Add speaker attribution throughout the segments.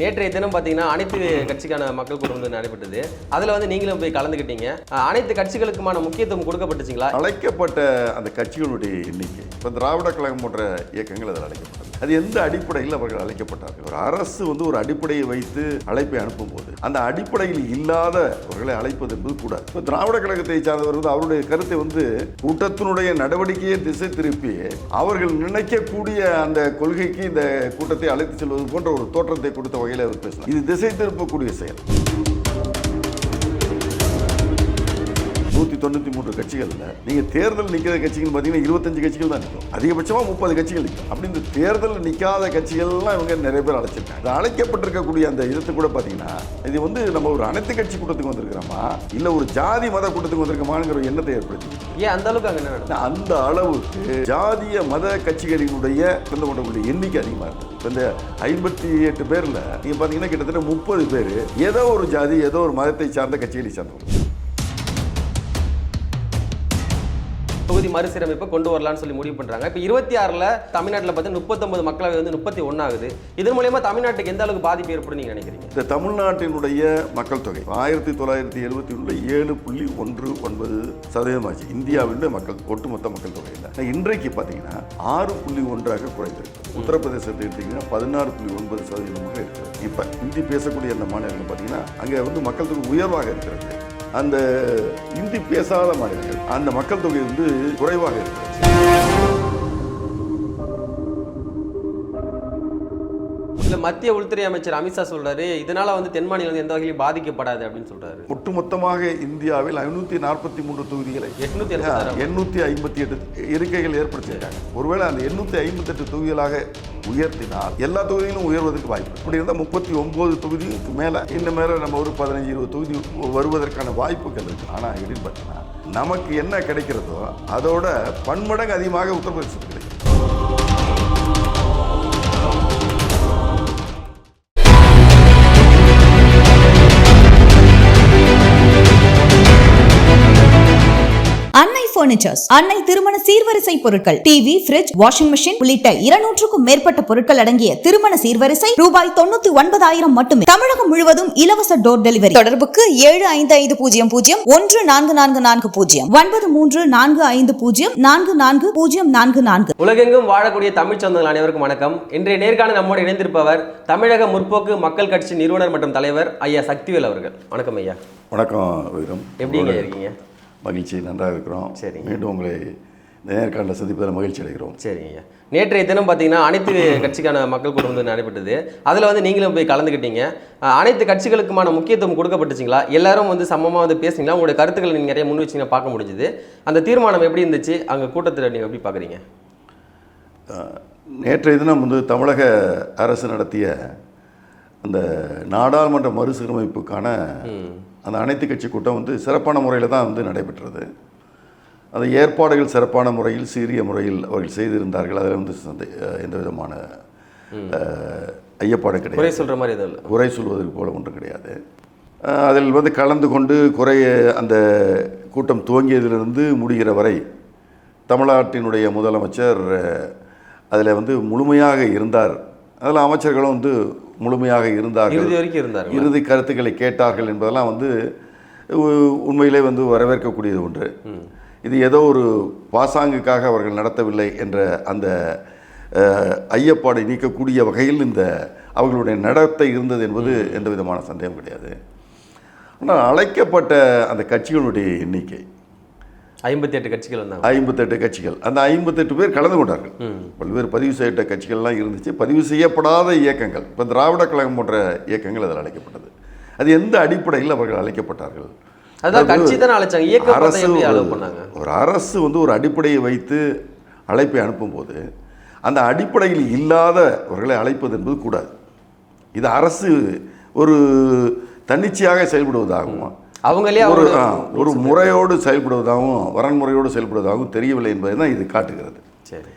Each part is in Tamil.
Speaker 1: நேற்றைய தினம் பார்த்தீங்கன்னா அனைத்து கட்சிக்கான மக்கள் கூட்டம் வந்து நடைபெற்றது. அதில் வந்து நீங்களும் போய் கலந்துக்கிட்டீங்க. அனைத்து கட்சிகளுக்குமான முக்கியத்துவம் கொடுக்கப்பட்டுச்சுங்களா?
Speaker 2: அழைக்கப்பட்ட அந்த கட்சிகளுடைய எண்ணிக்கை. இப்போ திராவிட கழகம் போன்ற இயக்கங்கள் அதில் அழைக்கப்பட்டது. அது எந்த அடிப்படையில் அவர்கள் அழைக்கப்பட்டார்கள்? ஒரு அரசு வந்து ஒரு அடிப்படையை வைத்து அழைப்பை அனுப்பும்போது அந்த அடிப்படையில் இல்லாதவர்களை அழைப்பது என்பது கூடாது. இப்போ திராவிட கழகத்தை சார்ந்தவர் வந்து அவருடைய கருத்தை வந்து கூட்டத்தினுடைய நடவடிக்கையை திசை திருப்பி அவர்கள் நினைக்கக்கூடிய அந்த கொள்கைக்கு இந்த கூட்டத்தை அழைத்து செல்வது போன்ற ஒரு தோற்றத்தை கொடுத்த வகையில் அவர் பேசினார். இது திசை திருப்பக்கூடிய செயல். நூற்றி தொண்ணூற்றி மூன்று கட்சிகளில் நீங்கள் தேர்தல் நிற்கிற கட்சிகள் பார்த்தீங்கன்னா இருபத்தஞ்சு கட்சிகள் தான் நிற்கும் அதிகபட்சமாக முப்பது கட்சிகள் நிற்கும் அப்படி இந்த தேர்தல் நிற்காத கட்சிகள்லாம் இவங்க நிறைய பேர் அழைச்சிருக்காங்க. அது அழைக்கப்பட்டிருக்கக்கூடிய அந்த இதத்தை கூட பார்த்தீங்கன்னா இது வந்து நம்ம ஒரு அனைத்து கட்சி கூட்டத்துக்கு வந்திருக்கிறோமா? இல்லை ஒரு ஜாதி மத கூட்டத்துக்கு வந்திருக்கோமாங்கிற ஒரு எண்ணத்தை ஏற்படுத்தி.
Speaker 1: ஏன் அந்த அளவுக்கு அங்கே
Speaker 2: அந்த அளவுக்கு ஜாதிய மத கட்சிகளினுடைய கலந்து கொண்டக்கூடிய எண்ணிக்கை அதிகமாக இருக்குது இப்போ இந்த ஐம்பத்தி எட்டு பேரில் நீங்கள் பார்த்தீங்கன்னா கிட்டத்தட்ட முப்பது பேர் ஏதோ ஒரு ஜாதி ஏதோ ஒரு மதத்தை சார்ந்த கட்சிகளை சார்ந்தவங்க.
Speaker 1: தொகுதி மறுசீரமைப்பை கொண்டு வரலாம்னு சொல்லி முடிவு பண்றாங்க. இப்போ இருபத்தி ஆறில் தமிழ்நாட்டில் பார்த்தீங்கன்னா முப்பத்தொன்பது மக்களவை வந்து முப்பத்தி ஒன்றாகுது இதன் மூலயமா தமிழ்நாட்டுக்கு எந்த அளவுக்கு பாதிப்பு ஏற்படும் நீங்க நினைக்கிறீங்க?
Speaker 2: இந்த தமிழ்நாட்டினுடைய மக்கள் தொகை ஆயிரத்தி தொள்ளாயிரத்தி எழுபத்தி ஒன்றில் ஏழு புள்ளி ஒன்று ஒன்பது சதவீதமாச்சு. இந்தியாவின் மக்கள் ஒட்டுமொத்த மக்கள் தொகையில் இன்றைக்கு பார்த்தீங்கன்னா ஆறு புள்ளி ஒன்றாக குறைந்திருக்கு. உத்தரப்பிரதேசத்தை எடுத்தீங்கன்னா பதினாறு புள்ளி ஒன்பது சதவீதமாக இருக்கிறது இப்போ இந்தி பேசக்கூடிய அந்த மாநிலங்கள் பார்த்தீங்கன்னா அங்கே வந்து மக்கள் தொகை உயர்வாக இருக்கிறது. அந்த இந்தி பேசாத மாநிலங்கள். அந்த மக்கள் தொகை வந்து குறைவாக இருக்கிறது
Speaker 1: இல்ல மத்திய உள்துறை அமைச்சர் அமித்ஷா சொல்றாரு இதனால வந்து தென் மாநிலம் வந்து எந்த வகையிலும் பாதிக்கப்படாது அப்படின்னு சொல்றாரு.
Speaker 2: ஒட்டுமொத்தமாக இந்தியாவில் ஐநூற்றி நாற்பத்தி மூன்று தொகுதிகளை
Speaker 1: எழுபத்தாறு.
Speaker 2: எண்ணூற்றி ஐம்பத்தி எட்டு இருக்கைகள் ஏற்படுத்தியிருக்காங்க. ஒருவேளை அந்த எண்ணூற்றி ஐம்பத்தெட்டு தொகுதிகளாக உயர்த்தினால் எல்லா தொகுதியிலும் உயர்வதற்கு வாய்ப்பு இருக்கு. அப்படி இருந்தால் முப்பத்தி ஒன்பது தொகுதிக்கு மேலே இன்னும் மேலே நம்ம ஒரு பதினஞ்சு இருபது தொகுதி வருவதற்கான வாய்ப்புகள் இருக்கு. ஆனால் எப்படின்னு பார்த்தீங்கன்னா நமக்கு என்ன கிடைக்கிறதோ அதோட பன்மடங்கு அதிகமாக உத்தரப்பிரதேசத்துக்கு
Speaker 3: பர்னிச்சர்ஸ் அன்னை திருமண சீர்வரிசை பொருட்கள் டிவி ஃபிரிட்ஜ் வாஷிங் மெஷின் உள்ளிட்ட இருநூற்றுக்கும் மேற்பட்ட பொருட்கள் அடங்கிய திருமண சீர்வரிசை ரூபாய் தொண்ணூத்தி ஒன்பதாயிரம் மட்டுமே. தமிழகம் முழுவதும் இலவச டோர் டெலிவரி தொடர்புக்கு ஏழு ஐந்து ஐந்து பூஜ்ஜியம் பூஜ்ஜியம் ஒன்று நான்கு நான்கு நான்கு பூஜ்ஜியம் ஒன்பது மூன்று நான்கு ஐந்து பூஜ்ஜியம் நான்கு நான்கு பூஜ்ஜியம் நான்கு நான்கு.
Speaker 1: உலகெங்கும் வாழக்கூடிய தமிழ் சொந்தங்கள் அனைவருக்கும் வணக்கம். இன்றைய நேர்காணல் நம்மோடு இணைந்திருப்பவர் தமிழக முற்போக்கு மக்கள் கட்சி நிறுவனர் மற்றும் தலைவர் ஐயா சக்திவேல் அவர்கள். வணக்கம் ஐயா.
Speaker 2: வணக்கம்
Speaker 1: எப்படிங்க இருக்கீங்க?
Speaker 2: மகிழ்ச்சி நன்றாக இருக்கிறோம்.
Speaker 1: சரி.
Speaker 2: மீண்டும் உங்களை இந்த நேர்காணல சந்திப்பதில் மகிழ்ச்சி அடைகிறோம்.
Speaker 1: சரிங்க நேற்றைய தினம் பார்த்தீங்கன்னா அனைத்து கட்சிக்கான மக்கள் கூட்டம் வந்து நடைபெற்றது. அதில் வந்து நீங்களும் போய் கலந்துக்கிட்டீங்க. அனைத்து கட்சிகளுக்குமான முக்கியத்துவம் கொடுக்கப்பட்டுச்சுங்களா? எல்லாரும் வந்து சமமாக வந்து பேசுனீங்களா? உங்களுடைய கருத்துக்களை நீங்கள் நிறைய முன் வச்சிங்கன்னா பார்க்க முடிஞ்சுது. அந்த தீர்மானம் எப்படி இருந்துச்சு? அங்கே கூட்டத்தில் நீங்கள் எப்படி பார்க்குறீங்க
Speaker 2: நேற்றைய தினம் வந்து தமிழக அரசு நடத்திய அந்த நாடாளுமன்ற மறுசீரமைப்புக்கான அந்த அனைத்து கட்சி கூட்டம் வந்து சிறப்பான முறையில் தான் வந்து நடைபெற்றது. அந்த ஏற்பாடுகள் சிறப்பான முறையில் சீரிய முறையில் அவர்கள் செய்திருந்தார்கள். அதில் வந்து சந்தே- எந்த விதமான ஐயப்பாடு
Speaker 1: குறை
Speaker 2: கிடையாது.
Speaker 1: சொல்கிற மாதிரி இல்லை
Speaker 2: குறை சொல்வதற்கு போல ஒன்றும் கிடையாது. அதில் வந்து கலந்து கொண்டு குறைய அந்த கூட்டம் துவங்கியதிலிருந்து முடிகிற வரை தமிழ்நாட்டினுடைய முதலமைச்சர் அதில் வந்து முழுமையாக இருந்தார். அதில் அமைச்சர்களும் வந்து முழுமையாக இருந்தார்கள்.
Speaker 1: இறுதி வரைக்கும் இருந்தார்
Speaker 2: இறுதி கருத்துக்களை கேட்டார்கள் என்பதெல்லாம் வந்து உண்மையிலே வந்து வரவேற்கக்கூடியது ஒன்று. இது ஏதோ ஒரு பாசாங்குக்காக அவர்கள் நடத்தவில்லை என்ற அந்த ஐயப்பாடை நீக்கக்கூடிய வகையில் இந்த அவர்களுடைய நடத்தை இருந்தது என்பது எந்த விதமான சந்தேகம் கிடையாது. ஆனால் அழைக்கப்பட்ட அந்த கட்சிகளுடைய எண்ணிக்கை
Speaker 1: ஐம்பத்தி எட்டு கட்சிகள் வந்தாங்க.
Speaker 2: ஐம்பத்தெட்டு கட்சிகள். அந்த ஐம்பத்தெட்டு பேர் கலந்து கொண்டார்கள். பல்வேறு பதிவு செய்யப்பட்ட கட்சிகள்லாம் இருந்துச்சு. பதிவு செய்யப்படாத இயக்கங்கள் இப்போ திராவிட கழகம் போன்ற இயக்கங்கள் அதில் அழைக்கப்பட்டது. அது எந்த அடிப்படையில் அவர்கள் அழைக்கப்பட்டார்கள்? அரசு ஒரு அரசு வந்து ஒரு அடிப்படையை வைத்து அழைப்பை அனுப்பும்போது அந்த அடிப்படையில் இல்லாதவர்களை அழைப்பது என்பது கூடாது. இது அரசு ஒரு தன்னிச்சையாக செயல்படுவதாகவும்
Speaker 1: அவங்களே
Speaker 2: ஒரு ஒரு முறையோடு செயல்படுவதாகவும் வரன்முறையோடு செயல்படுவதாகவும் தெரியவில்லை என்பதை தான் இது காட்டுகிறது.
Speaker 1: சரி.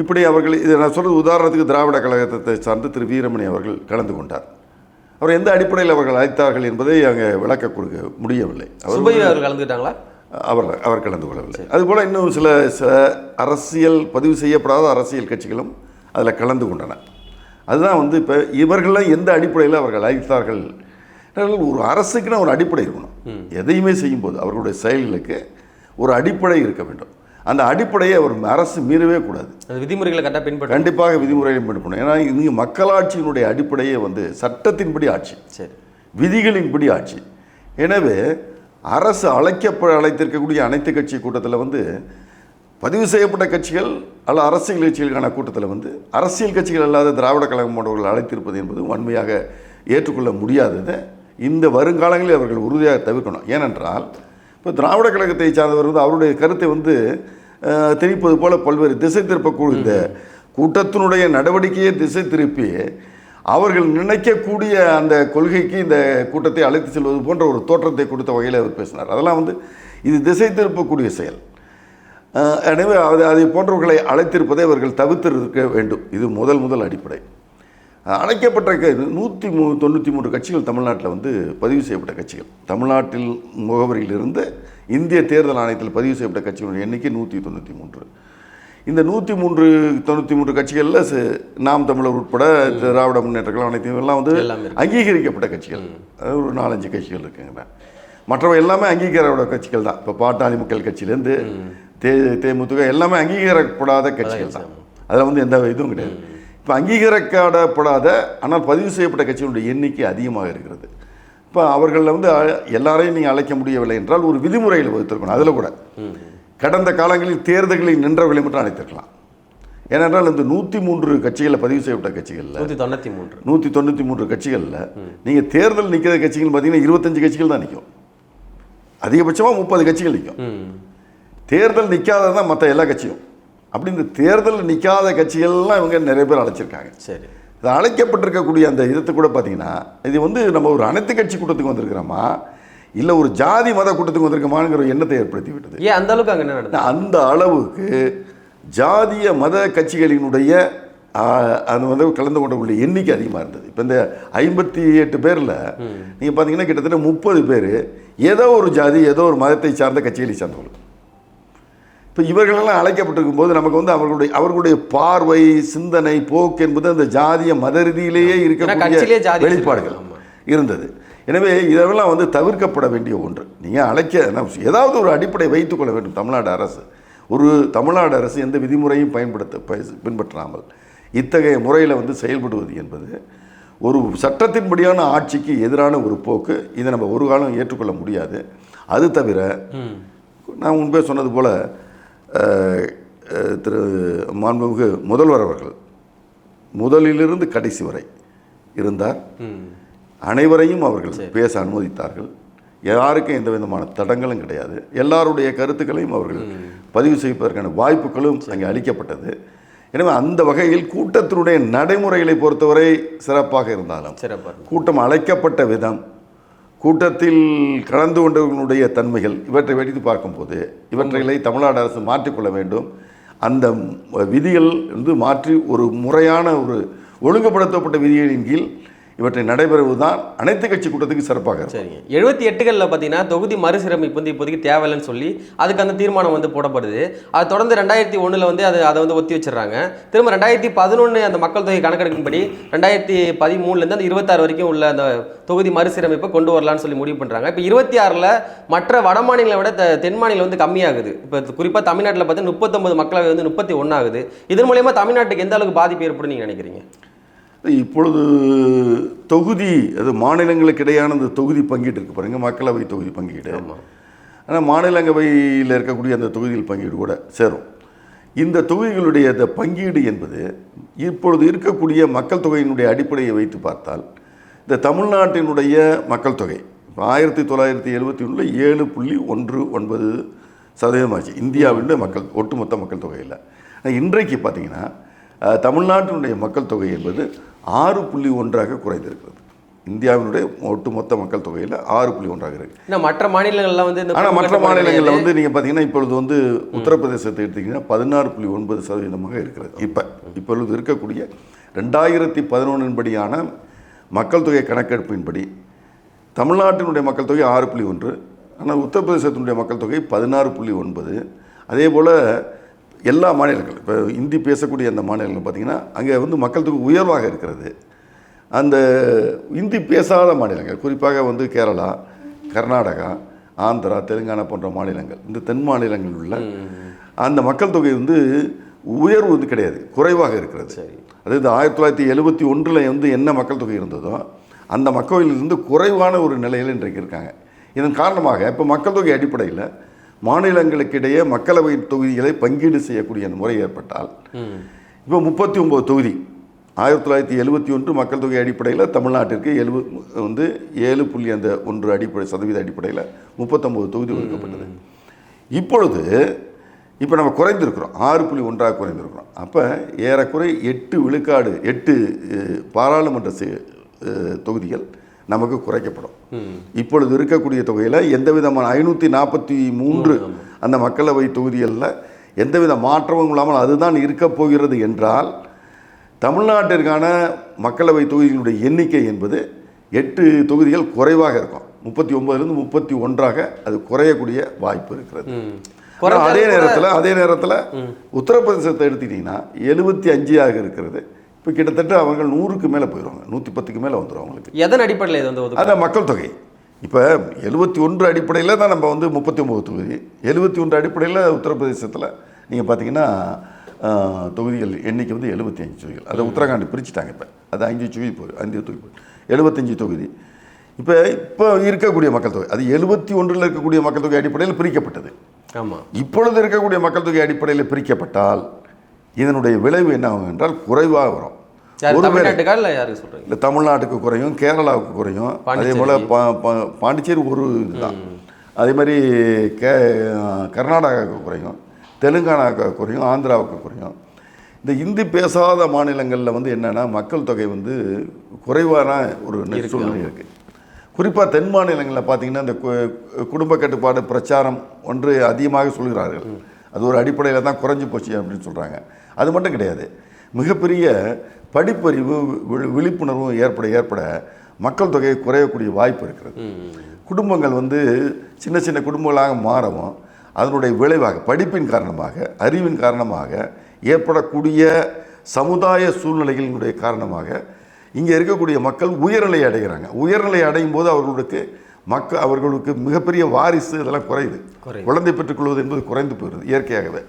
Speaker 2: இப்படி அவர்கள் இது நான் சொல்றது உதாரணத்துக்கு திராவிட கழகத்தை சார்ந்து திரு வீரமணி அவர்கள் கலந்து கொண்டார். அவர் எந்த அடிப்படையில் அவர்கள் அழைத்தார்கள் என்பதை அங்கே விளக்க கொடுக்க முடியவில்லை. அவர்
Speaker 1: கலந்துக்கிட்டாங்களா?
Speaker 2: அவர் அவர் கலந்து கொள்ளவில்லை. அதுபோல் இன்னும் சில அரசியல் பதிவு செய்யப்படாத அரசியல் கட்சிகளும் அதில் கலந்து கொண்டன. அதுதான் வந்து இப்போ இவர்கள்லாம் எந்த அடிப்படையில் அவர்கள் அழைத்தார்கள் ஒரு அரசுக்குன்னு ஒரு அடிப்படை இருக்கணும். எதையுமே செய்யும்போது அவர்களுடைய செயல்களுக்கு ஒரு அடிப்படை இருக்க வேண்டும். அந்த அடிப்படையை அவர் அரசு மீறவே கூடாது.
Speaker 1: விதிமுறைகளை கரெக்டாக பின்பற்ற
Speaker 2: கண்டிப்பாக விதிமுறைகளை பின்பற்றணும். ஏன்னா இங்கே மக்களாட்சியினுடைய அடிப்படையே வந்து சட்டத்தின்படி ஆட்சி.
Speaker 1: சரி.
Speaker 2: விதிகளின்படி ஆட்சி. எனவே அரசு அழைக்கப்ப அழைத்திருக்கக்கூடிய அனைத்து கட்சி கூட்டத்தில் வந்து பதிவு செய்யப்பட்ட கட்சிகள் அல்ல அரசியல் கட்சிகளுக்கான கூட்டத்தில் வந்து அரசியல் கட்சிகள் அல்லாத திராவிட கழகம் போன்றவர்கள் அழைத்திருப்பது என்பது வன்மையாக ஏற்றுக்கொள்ள முடியாதது. இந்த வருங்காலங்களில் அவர்கள் உறுதியாக தவிர்க்கணும். ஏனென்றால் இப்போ திராவிட கழகத்தை சார்ந்தவர் வந்து அவருடைய கருத்தை வந்து திணிப்பது போல பல்வேறு திசை திருப்பக்கூடிய இந்த கூட்டத்தினுடைய நடவடிக்கையை திசை திருப்பி அவர்கள் நினைக்கக்கூடிய அந்த கொள்கைக்கு இந்த கூட்டத்தை அழைத்து செல்வது போன்ற ஒரு தோற்றத்தை கொடுத்த வகையில் அவர் பேசினார். அதெல்லாம் வந்து இது திசை திருப்பக்கூடிய செயல். எனவே அது அதை போன்றவர்களை அழைத்திருப்பதை அவர்கள் தவிர்த்திருக்க வேண்டும். இது முதல் முதல் அடிப்படை. அழைக்கப்பட்ட நூற்றி மூ தொண்ணூற்றி மூன்று கட்சிகள் தமிழ்நாட்டில் வந்து பதிவு செய்யப்பட்ட கட்சிகள். தமிழ்நாட்டில் முகவரியிலிருந்து இந்திய தேர்தல் ஆணையத்தில் பதிவு செய்யப்பட்ட கட்சிகளுடைய எண்ணிக்கை நூற்றி தொண்ணூற்றி மூன்று. இந்த நூற்றி மூன்று தொண்ணூற்றி மூன்று கட்சிகளில் ச- நாம் தமிழர் உட்பட திராவிட முன்னேற்ற கழகம் அனைத்தையும் எல்லாம் வந்து. அங்கீகரிக்கப்பட்ட கட்சிகள். ஒரு நாலஞ்சு கட்சிகள் இருக்குங்க. மற்றவை எல்லாமே அங்கீகாரோட கட்சிகள் தான். இப்போ பாட்டாளி மக்கள் கட்சியிலேருந்து தே தேமுதிக எல்லாமே அங்கீகரிக்கப்படாத கட்சிகள் தான். அதில் வந்து எந்த இதுவும் கிடையாது. இப்போ அங்கீகரிக்கப்படாத ஆனால் பதிவு செய்யப்பட்ட கட்சிகளுடைய எண்ணிக்கை அதிகமாக இருக்கிறது. இப்போ அவர்களில் வந்து எல்லாரையும் நீங்கள் அழைக்க முடியவில்லை என்றால் ஒரு விதிமுறையில் வகுத்திருக்கணும் அதில் கூட. கடந்த காலங்களில் தேர்தல்களில் நின்றவர்களை மட்டும் அழைத்திருக்கலாம். ஏனென்றால் இந்த நூற்றி மூன்று கட்சிகளில் பதிவு செய்யப்பட்ட கட்சிகளில்
Speaker 1: நூற்றி தொண்ணூற்றி மூன்று.
Speaker 2: நூற்றி தொண்ணூற்றி மூன்று கட்சிகளில் நீங்கள் தேர்தல் நிற்கிற கட்சிகள் பார்த்தீங்கன்னா இருபத்தஞ்சு கட்சிகள் தான் நிற்கும் அதிகபட்சமாக முப்பது கட்சிகள் நிற்கும் தேர்தல் நிற்காதது தான் மற்ற எல்லா கட்சியும். அப்படி இந்த தேர்தல் நிற்காத கட்சிகள்லாம் இவங்க நிறைய பேர் அழைச்சிருக்காங்க.
Speaker 1: சரி.
Speaker 2: இது அழைக்கப்பட்டிருக்கக்கூடிய அந்த இதத்தை கூட பார்த்தீங்கன்னா இது வந்து நம்ம ஒரு அனைத்து கட்சி கூட்டத்துக்கு வந்திருக்கிறோமா? இல்லை ஒரு ஜாதி மத கூட்டத்துக்கு வந்திருக்கோமாங்கிற ஒரு எண்ணத்தை ஏற்படுத்தி விட்டது
Speaker 1: ஏன் அந்த அளவுக்கு அங்கே என்ன
Speaker 2: அந்த அளவுக்கு ஜாதிய மத கட்சிகளினுடைய அது வந்து கலந்து கொண்டவங்களுடைய எண்ணிக்கை அதிகமாக இருந்தது. இப்போ இந்த ஐம்பத்தி எட்டு பேரில் நீங்கள் பார்த்தீங்கன்னா கிட்டத்தட்ட முப்பது பேர் ஏதோ ஒரு ஜாதி ஏதோ ஒரு மதத்தை சார்ந்த கட்சிகளை சார்ந்தவர்கள். இப்போ இவர்களெல்லாம் அழைக்கப்பட்டிருக்கும் போது நமக்கு வந்து அவர்களுடைய அவர்களுடைய பார்வை சிந்தனை போக்கு என்பது அந்த ஜாதிய மத ரீதியிலேயே இருக்கக்கூடிய வெளிப்பாடுகள். இருந்தது. எனவே இதெல்லாம் வந்து தவிர்க்கப்பட வேண்டிய ஒன்று. நீங்கள் அழைக்க ஏதாவது ஒரு அடிப்படை வைத்துக்கொள்ள வேண்டும் தமிழ்நாடு அரசு. ஒரு தமிழ்நாடு அரசு எந்த விதிமுறையும் பயன்படுத்த பய- பின்பற்றாமல் இத்தகைய முறையில் வந்து செயல்படுவது என்பது ஒரு சட்டத்தின்படியான ஆட்சிக்கு எதிரான ஒரு போக்கு. இதை நம்ம ஒரு காலம் ஏற்றுக்கொள்ள முடியாது. அது தவிர நான் முன்பே சொன்னது போல் திரு மாண்புமிகு முதல்வர் அவர்கள் முதலிலிருந்து கடைசி வரை இருந்தார். அனைவரையும் அவர்கள் பேச அனுமதித்தார்கள். யாருக்கும் எந்த விதமான தடங்களும் கிடையாது. எல்லாருடைய கருத்துக்களையும் அவர்கள் பதிவு செய்வதற்கான வாய்ப்புகளும் அங்கே அளிக்கப்பட்டது. எனவே அந்த வகையில் கூட்டத்தினுடைய நடைமுறைகளை பொறுத்தவரை சிறப்பாக இருந்தாலும். கூட்டம் அழைக்கப்பட்ட விதம் கூட்டத்தில் கலந்து கொண்டவர்களுடைய தன்மைகள் இவற்றை வெடித்து பார்க்கும்போது இவற்றைகளை தமிழ்நாடு அரசு மாற்றிக்கொள்ள வேண்டும். அந்த விதிகள் வந்து மாற்றி ஒரு முறையான ஒரு ஒழுங்குபடுத்தப்பட்ட விதிகளின் கீழ் இவற்றை நடைபெறுவதுதான் அனைத்து கட்சி கூட்டத்துக்கு சிறப்பாக
Speaker 1: சரிங்க. எழுபத்தி எட்டுகளில் பார்த்தீங்கன்னா தொகுதி மறுசீரமைப்பு வந்து இப்போதைக்கு தேவையில்லைன்னு சொல்லி அதுக்கு அந்த தீர்மானம் வந்து போடப்படுது. அது தொடர்ந்து ரெண்டாயிரத்தி ஒன்றில் வந்து அது அதை வந்து ஒத்தி வச்சிடறாங்க. திரும்ப ரெண்டாயிரத்தி பதினொன்று அந்த மக்கள் தொகை கணக்கெடுக்கும்படி ரெண்டாயிரத்தி பதிமூணுலேருந்து அந்த இருபத்தாறு வரைக்கும் உள்ள அந்த தொகுதி மறுசீரமைப்பை கொண்டு வரலான்னு சொல்லி முடிவு பண்ணுறாங்க இப்போ இருபத்தி ஆறில் மற்ற வட மாநிலங்களை விட தென் மாநிலம் வந்து கம்மியாகுது. இப்போ குறிப்பாக தமிழ்நாட்டில் பார்த்து முப்பத்தொம்பது மக்களவை வந்து முப்பத்தி ஒன்றாகுது இதன் மூலயமா தமிழ்நாட்டுக்கு எந்த அளவுக்கு பாதிப்பு ஏற்படும் நீங்கள் நினைக்கிறீங்க?
Speaker 2: இப்பொழுது தொகுதி அது மாநிலங்களுக்கு இடையான அந்த தொகுதி பங்கீடு இருக்கு பாருங்க மக்களவை தொகுதி பங்கீடு. ஆனால் மாநிலங்களவையில் இருக்கக்கூடிய அந்த தொகுதியில் பங்கீடு கூட சேரும். இந்த தொகுதிகளுடைய அந்த பங்கீடு என்பது இப்பொழுது இருக்கக்கூடிய மக்கள் தொகையினுடைய அடிப்படையை வைத்து பார்த்தால் இந்த தமிழ்நாட்டினுடைய மக்கள் தொகை ஆயிரத்தி தொள்ளாயிரத்தி எழுபத்தி ஒன்றில் ஏழு புள்ளி ஒன்று ஒன்பது சதவீதமாச்சு இந்தியாவினுடைய மக்கள் ஒட்டுமொத்த மக்கள் தொகையில். ஆனால் இன்றைக்கு பார்த்தீங்கன்னா தமிழ்நாட்டினுடைய மக்கள் தொகை என்பது ஆறு புள்ளி ஒன்றாக குறைந்திருக்கிறது. இந்தியாவினுடைய ஒட்டுமொத்த மக்கள் தொகையில் ஆறு புள்ளி ஒன்றாக இருக்குது
Speaker 1: ஏன்னா மற்ற மாநிலங்கள்லாம் வந்து
Speaker 2: ஆனால் மற்ற மாநிலங்களில். வந்து நீங்கள் பார்த்தீங்கன்னா இப்பொழுது வந்து உத்தரப்பிரதேசத்தை எடுத்தீங்கன்னா பதினாறு புள்ளி ஒன்பது சதவீதமாக இருக்கிறது. இப்போ இப்பொழுது இருக்கக்கூடிய ரெண்டாயிரத்தி பதினொன்றின் படியான மக்கள் தொகை கணக்கெடுப்பின்படி தமிழ்நாட்டினுடைய மக்கள் தொகை ஆறு புள்ளி ஒன்று ஆனால் உத்தரப்பிரதேசத்தினுடைய மக்கள் தொகை பதினாறு புள்ளி ஒன்பது. அதே போல் எல்லா மாநிலங்கள் இப்போ இந்தி பேசக்கூடிய அந்த மாநிலங்கள் பார்த்திங்கன்னா அங்கே வந்து மக்கள் தொகை உயர்வாக இருக்கிறது. அந்த இந்தி பேசாத மாநிலங்கள் குறிப்பாக வந்து கேரளா கர்நாடகா ஆந்திரா தெலுங்கானா போன்ற மாநிலங்கள் இந்த தென் மாநிலங்களில் உள்ள அந்த மக்கள் தொகை வந்து உயர்வு வந்து கிடையாது குறைவாக இருக்கிறது. அதாவது ஆயிரத்தி தொள்ளாயிரத்தி எழுபத்தி ஒன்றில் வந்து என்ன மக்கள் தொகை இருந்ததோ அந்த மக்களிலிருந்து குறைவான ஒரு நிலையில் இன்றைக்கு இருக்காங்க. இதன் காரணமாக இப்போ மக்கள் தொகை அடிப்படையில் மாநிலங்களுக்கிடையே மக்களவை தொகுதிகளை பங்கீடு செய்யக்கூடிய அந்த முறை ஏற்பட்டால் இப்போ முப்பத்தி ஒம்பது தொகுதி ஆயிரத்தி தொள்ளாயிரத்தி எழுபத்தி ஒன்று மக்கள் தொகை அடிப்படையில் தமிழ்நாட்டிற்கு எழுப வந்து ஏழு புள்ளி அந்த ஒன்று அடிப்படை சதவீத அடிப்படையில் முப்பத்தொம்பது தொகுதி ஒதுக்கப்பட்டது. இப்பொழுது இப்போ நம்ம குறைந்திருக்கிறோம் ஆறு புள்ளி ஒன்றாக குறைந்திருக்கிறோம். அப்போ ஏறக்குறை எட்டு விழுக்காடு எட்டு பாராளுமன்ற தொகுதிகள் நமக்கு குறைக்கப்படும். இப்பொழுது இருக்கக்கூடிய தொகையில் எந்த விதமான ஐநூற்றி நாற்பத்தி மூன்று அந்த மக்களவை தொகுதிகளில் எந்தவித மாற்றமும் இல்லாமல் அதுதான் இருக்கப் போகிறது என்றால் தமிழ்நாட்டிற்கான மக்களவை தொகுதிகளுடைய எண்ணிக்கை என்பது எட்டு தொகுதிகள் குறைவாக இருக்கும். முப்பத்தி ஒன்பதுலேருந்து முப்பத்தி ஒன்றாக அது குறையக்கூடிய வாய்ப்பு இருக்கிறது. அதே நேரத்தில் அதே நேரத்தில் உத்தரப்பிரதேசத்தை எடுத்துக்கிட்டிங்கன்னா எழுபத்தி அஞ்சாக இருக்கிறது. இப்போ கிட்டத்தட்ட அவர்கள் நூறுக்கு மேலே போயிடுவாங்க நூற்றி பத்துக்கு மேலே வந்துடும் அவங்களுக்கு.
Speaker 1: எதன் அடிப்படையில் இது வந்து
Speaker 2: அதான் மக்கள் தொகை. இப்போ எழுபத்தி ஒன்று அடிப்படையில் தான் நம்ம வந்து முப்பத்தி ஒம்பது தொகுதி. எழுபத்தி ஒன்று அடிப்படையில் உத்தரப்பிரதேசத்தில் நீங்கள் பார்த்தீங்கன்னா தொகுதிகள் எண்ணிக்கை வந்து எழுபத்தி அஞ்சு தொகுதிகள். அதை உத்தரகாண்ட் பிரிச்சுட்டாங்க இப்போ. அது அஞ்சு தொகுதி போகுது. அஞ்சு தொகுதி போகுது. எழுபத்தஞ்சு தொகுதி. இப்போ இப்போ இருக்கக்கூடிய மக்கள் தொகை. அது எழுபத்தி ஒன்றில் இருக்கக்கூடிய மக்கள் தொகை அடிப்படையில் பிரிக்கப்பட்டது.
Speaker 1: ஆமா.
Speaker 2: இப்பொழுது இருக்கக்கூடிய மக்கள் தொகை அடிப்படையில் பிரிக்கப்பட்டால் இதனுடைய விளைவு என்ன ஆகும் என்றால் குறைவாக வரும்
Speaker 1: இல்லை
Speaker 2: தமிழ்நாட்டுக்கு குறையும் கேரளாவுக்கு குறையும். அதே போல் பாண்டிச்சேரி ஒரு இதுதான். அதே மாதிரி கே கர்நாடகாவுக்கு குறையும் தெலுங்கானாவுக்கு குறையும் ஆந்திராவுக்கு குறையும். இந்த இந்தி பேசாத மாநிலங்களில் வந்து என்னென்னா மக்கள் தொகை வந்து குறைவான ஒரு சூழ்நிலை இருக்குது குறிப்பாக தென் மாநிலங்களில் பார்த்தீங்கன்னா இந்த கு- குடும்ப கட்டுப்பாடு பிரச்சாரம் ஒன்று அதிகமாக சொல்கிறார்கள். அது ஒரு அடிப்படையில் தான் குறைஞ்சி போச்சு அப்படின்னு சொல்கிறாங்க அது மட்டும் கிடையாது. மிகப்பெரிய படிப்பறிவு விழிப்புணர்வும் ஏற்பட ஏற்பட மக்கள் தொகை குறையக்கூடிய வாய்ப்பு இருக்கிறது. குடும்பங்கள் வந்து சின்ன சின்ன குடும்பங்களாக மாறவும் அதனுடைய விளைவாக படிப்பின் காரணமாக அறிவின் காரணமாக ஏற்படக்கூடிய சமுதாய சூழ்நிலைகளினுடைய காரணமாக இங்கே இருக்கக்கூடிய மக்கள் உயர்நிலை அடைகிறாங்க. உயர்நிலை அடையும் போது அவர்களுக்கு மக்கள் அவர்களுக்கு மிகப்பெரிய வாரிசு இதெல்லாம் குறையுது.
Speaker 1: குறையுது.
Speaker 2: குழந்தை பெற்றுக்கொள்வது என்பது குறைந்து போயிடுது இயற்கையாகவே.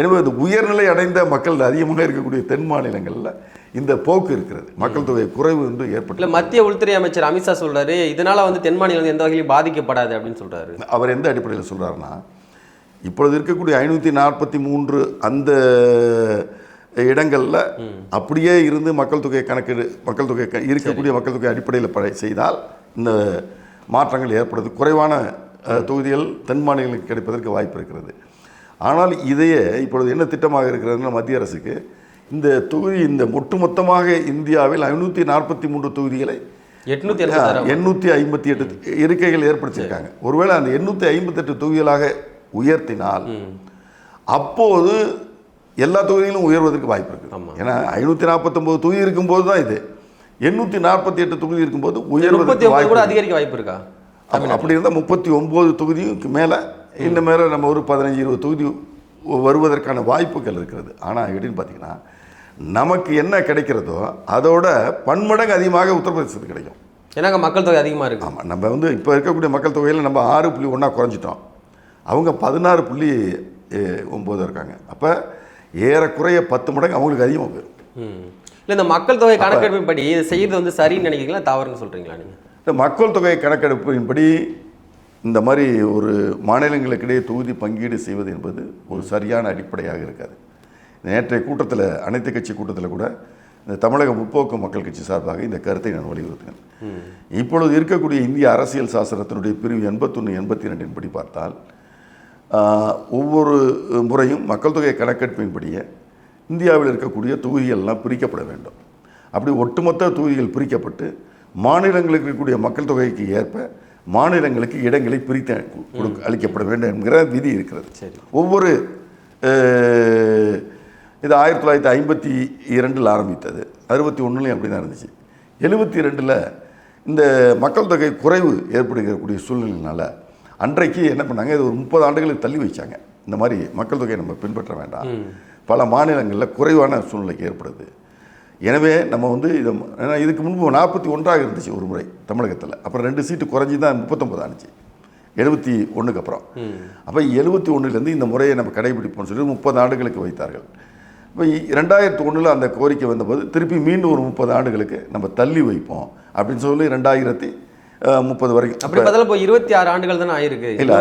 Speaker 2: எனவே இந்த உயர்நிலை அடைந்த மக்கள் அதிகமாக இருக்கக்கூடிய தென் மாநிலங்களில் இந்த போக்கு இருக்கிறது. மக்கள் தொகை குறைவு என்று ஏற்பட்டு
Speaker 1: மத்திய உள்துறை அமைச்சர் அமித்ஷா சொல்றாரு இதனால வந்து தென் மாநிலம் எந்த வகையிலும் பாதிக்கப்படாது அப்படின்னு சொல்றாரு.
Speaker 2: அவர் எந்த அடிப்படையில் சொல்கிறாருன்னா இப்பொழுது இருக்கக்கூடிய ஐநூற்றி நாற்பத்தி மூன்று அந்த இடங்களில் அப்படியே இருந்து மக்கள் தொகை கணக்கெடு மக்கள் தொகை இருக்கக்கூடிய மக்கள் தொகை அடிப்படையில் படை செய்தால் இந்த மாற்றங்கள் ஏற்படுது. குறைவான தொகுதிகள் தென் மாநிலங்களுக்கு கிடைப்பதற்கு வாய்ப்பு இருக்கிறது. ஆனால் இதையே இப்பொழுது என்ன திட்டமாக இருக்கிறதுனா மத்திய அரசுக்கு இந்த தொகுதி இந்த ஒட்டுமொத்தமாக இந்தியாவில் ஐநூற்றி நாற்பத்தி மூன்று தொகுதிகளை
Speaker 1: எண்பத்தாறு
Speaker 2: எண்ணூற்றி ஐம்பத்தி எட்டு இருக்கைகள் ஏற்படுத்தியிருக்காங்க. ஒருவேளை அந்த எண்ணூற்றி ஐம்பத்தெட்டு தொகுதிகளாக உயர்த்தினால் அப்போது எல்லா தொகுதிகளும் உயர்வதற்கு வாய்ப்பு இருக்கு
Speaker 1: ஆமா.
Speaker 2: ஏன்னா ஐநூற்றி நாற்பத்தொம்போது தொகுதி இருக்கும்போது தான் இது. எண்ணூற்றி நாற்பத்தி எட்டு தொகுதி இருக்கும்போது உயர்வதற்கு வாய்ப்பு.
Speaker 1: அதிகரிக்க வாய்ப்பு இருக்கா?
Speaker 2: அப்ப- அப்படி இருந்தால் முப்பத்தி ஒம்பது தொகுதிக்கு மேலே இன்னும் மேலே நம்ம ஒரு பதினஞ்சு இருபது தொகுதி வருவதற்கான வாய்ப்புகள் இருக்கிறது. ஆனால் எப்படின்னு பார்த்தீங்கன்னா நமக்கு என்ன கிடைக்கிறதோ அதோட பன்மடங்கு அதிகமாக உத்தரப்பிரதேசத்துக்கு கிடைக்கும்.
Speaker 1: ஏன்னா அங்க மக்கள் தொகை அதிகமா இருக்கு.
Speaker 2: ஆமாம் நம்ம வந்து இப்போ இருக்கக்கூடிய மக்கள் தொகையில் நம்ம ஆறு புள்ளி ஒன்றா குறைஞ்சிட்டோம். அவங்க பதினாறு புள்ளி ஒம்பது இருக்காங்க. அப்போ ஏறக்குறைய பத்து மடங்கு அவங்களுக்கு அதிகமாக போயிடும்.
Speaker 1: இல்ல இந்த மக்கள் தொகை கணக்கெடுப்பின்படி இது செய்யறது வந்து சரின்னு நினைக்கிறீங்களா? தவறுன்னு சொல்றீங்களா நீங்க?
Speaker 2: இந்த மக்கள் தொகை கணக்கெடுப்பின்படி இந்த மாதிரி ஒரு மாநிலங்களுக்கிடையே தொகுதி பங்கீடு செய்வது என்பது ஒரு சரியான அடிப்படையாக இருக்காது. நேற்றைய கூட்டத்தில் அனைத்து கட்சி கூட்டத்தில் கூட இந்த தமிழக முற்போக்கு மக்கள் கட்சி சார்பாக இந்த கருத்தை நான் வலியுறுத்தினேன். இப்பொழுது இருக்கக்கூடிய இந்திய அரசியல் சாசனத்தினுடைய பிரிவு எண்பத்தொன்று எண்பத்தி ரெண்டின் படி பார்த்தால் ஒவ்வொரு முறையும் மக்கள் தொகை கணக்கெடுப்பின்படியே இந்தியாவில் இருக்கக்கூடிய தொகுதிகள்லாம் பிரிக்கப்பட வேண்டும். அப்படி ஒட்டுமொத்த தொகுதிகள் பிரிக்கப்பட்டு மாநிலங்களுக்கு இருக்கக்கூடிய மக்கள் தொகைக்கு ஏற்ப மாநிலங்களுக்கு இடங்களை பிரித்து கொடுக்க அளிக்கப்பட வேண்டும் என்கிற விதி இருக்கிறது. ஒவ்வொரு இது ஆயிரத்தி தொள்ளாயிரத்தி ஐம்பத்தி இரண்டில் ஆரம்பித்தது. அறுபத்தி ஒன்றுலையும் அப்படி தான் இருந்துச்சு. எழுபத்தி ரெண்டில் இந்த மக்கள் தொகை குறைவு ஏற்படுகிறக்கூடிய சூழ்நிலையினால அன்றைக்கு என்ன பண்ணாங்க இது ஒரு முப்பது ஆண்டுகளுக்கு தள்ளி வச்சாங்க. இந்த மாதிரி மக்கள் தொகையை நம்ம பின்பற்ற வேண்டாம். பல மாநிலங்களில் குறைவான சூழ்நிலைக்கு ஏற்படுது. எனவே நம்ம வந்து இதை ஏன்னா இதுக்கு முன்பு நாற்பத்தி ஒன்றாக இருந்துச்சு ஒரு முறை தமிழகத்தில். அப்புறம் ரெண்டு சீட்டு குறைஞ்சி தான் முப்பத்தொம்பது ஆணுச்சு. எழுபத்தி ஒன்றுக்கு அப்புறம். அப்போ எழுபத்தி ஒன்றுலேருந்து இந்த முறையை நம்ம கடைபிடிப்போம்னு சொல்லி முப்பது ஆண்டுகளுக்கு வைத்தார்கள். இப்போ ரெண்டாயிரத்தி ஒன்றில் அந்த கோரிக்கை வந்தபோது திருப்பி மீண்டும் ஒரு முப்பது ஆண்டுகளுக்கு நம்ம தள்ளி வைப்போம் அப்படின்னு சொல்லி ரெண்டாயிரத்தி முப்பது வரைக்கும்.
Speaker 1: அப்படி பார்த்தாலும் இப்போ இருபத்தி ஆறு ஆண்டுகள் தானே ஆயிருக்கு?
Speaker 2: இல்லை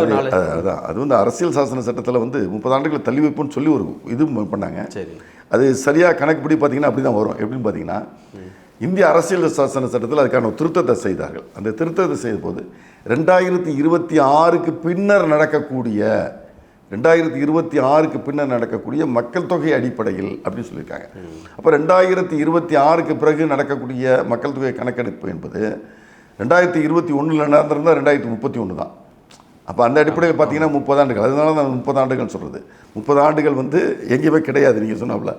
Speaker 2: அதான். அது வந்து அரசியல் சாசன சட்டத்தில் வந்து முப்பது ஆண்டுகளை தள்ளி வைப்போம்னு சொல்லி ஒரு இது பண்ணாங்க.
Speaker 1: சரி.
Speaker 2: அது சரியாக கணக்குப்படி பார்த்தீங்கன்னா அப்படி தான் வரும். எப்படின்னு பார்த்தீங்கன்னா இந்திய அரசியல் சாசன சட்டத்தில் அதுக்கான திருத்தத்தை செய்தார்கள். அந்த திருத்தத்தை செய்த போது ரெண்டாயிரத்தி இருபத்தி ஆறுக்கு பின்னர் நடக்கக்கூடிய ரெண்டாயிரத்தி இருபத்தி ஆறுக்கு பின்னர் நடக்கக்கூடிய மக்கள் தொகை அடிப்படையில் அப்படின்னு சொல்லியிருக்காங்க. அப்போ ரெண்டாயிரத்தி இருபத்தி ஆறுக்கு பிறகு நடக்கக்கூடிய மக்கள் தொகை கணக்கெடுப்பு என்பது ரெண்டாயிரத்தி இருபத்தி ஒன்றில் நடந்திருந்தால் ரெண்டாயிரத்தி முப்பத்தி ஒன்று தான். அப்போ அந்த அடிப்படையில் பார்த்தீங்கன்னா முப்பது ஆண்டுகள் அதனால தான் முப்பது ஆண்டுகள் சொல்கிறது முப்பது ஆண்டுகள் வந்து எங்கேயுமே கிடையாது நீங்கள் சொன்னாப்புல.